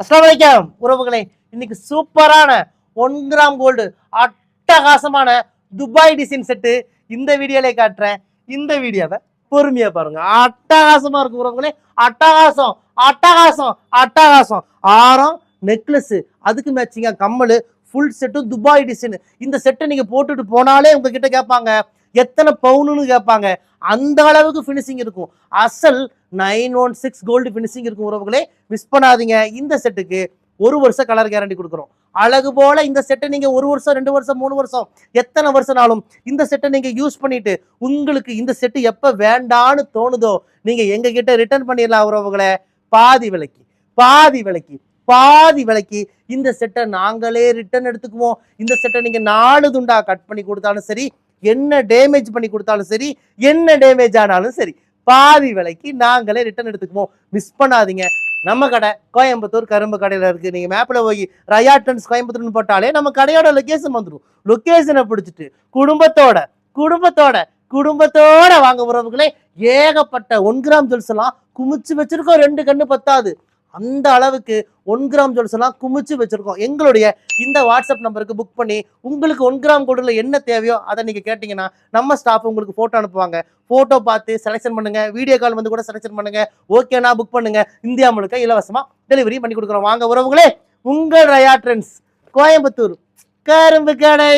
அஸ்லாம் வலைக்கம் உறவுகளே. இன்னைக்கு சூப்பரான ஒன் கிராம் கோல்டு அட்டகாசமான துபாய் டிசைன் செட்டு இந்த வீடியோல காட்டுறேன். இந்த வீடியோவை பொறுமையா பாருங்க. அட்டகாசமா இருக்கு உறவுகளே. அட்டகாசம் அட்டகாசம் அட்டகாசம். ஆரம் நெக்லஸ் அதுக்கு மேட்சிங்க கம்மல் ஃபுல் செட்டும் துபாய் டிசைன் இந்த செட்டை நீங்க போட்டுட்டு போனாலே உங்ககிட்ட கேட்பாங்க. எத்தனை பவுனுன்னு கேட்பாங்க. அந்த அளவுக்கு ஃபினிஷிங் இருக்கும். அசல் nine one six gold finishing இருக்கும் உறவுகளே மிஸ் பண்ணாதீங்க. இந்த செட்டுக்கு ஒரு வருஷம் கலர் கேரண்டி கொடுக்குறோம். அழகு போல இந்த செட்டை நீங்க ஒரு வருஷம் ரெண்டு வருஷம் மூணு வருஷம் எத்தனை வருஷம்னாலும் இந்த செட்டை நீங்க யூஸ் பண்ணிட்டு உங்களுக்கு இந்த செட்டு எப்ப வேண்டான்னு தோணுதோ நீங்க எங்க கிட்ட ரிட்டர்ன் பண்ணிடலாம் உறவுகளை. பாதி விலைக்கு பாதி விலைக்கு பாதி விலைக்கு இந்த செட்டை நாங்களே ரிட்டர்ன் எடுத்துக்குவோம். இந்த செட்டை நீங்க நாலு துண்டா கட் பண்ணி கொடுத்தாலும் சரி என்ன டேமேஜ் பண்ணி கொடுத்தாலும் சரி என்ன டேமேஜ் ஆனாலும் சரி. பாதி விலைக்கு நாங்களே ரிட்டர்ன் எடுத்துக்குவோம். மிஸ் பண்ணாதீங்க. நம்ம கடை கோயம்புத்தூர் கரும்பு கடையில் இருக்குது நீங்கள் மேப்பில் போய் ரயாட்டன்ஸ் கோயம்புத்தூர்னு போட்டாலே நம்ம கடையோட லொக்கேஷன் வந்துடும் லொக்கேஷனை பிடிச்சிட்டு குடும்பத்தோட குடும்பத்தோட குடும்பத்தோட வாங்க உறவுகளே ஏகப்பட்ட ஒன் கிராம் ஜுவல்ஸ் எல்லாம் குமிச்சு வச்சிருக்கோம். ரெண்டு கண்ணு பத்தாது. அந்த அளவுக்கு ஒன் கிராம் ஜுவல்ஸ் எல்லாம் குமிச்சு வச்சிருக்கோம். எங்களுடைய இந்த வாட்ஸ்அப் நம்பருக்கு புக் பண்ணி உங்களுக்கு ஒன் கிராம் கோடில் என்ன தேவையோ அதை நீங்க கேட்டீங்கன்னா நம்ம ஸ்டாஃப் உங்களுக்கு போட்டோ அனுப்புவாங்க. போட்டோ பார்த்து செலெக்ஷன் பண்ணுங்க. வீடியோ கால் வந்து கூட செலெக்ஷன் பண்ணுங்க. ஓகேனா புக் பண்ணுங்க. இந்தியா முழுக்க இலவசமா டெலிவரி பண்ணி கொடுக்குறோம். வாங்க உறவுகளே உங்கள் ரயா ட்ரெண்ட்ஸ் கோயம்புத்தூர் கரும்பு கடை.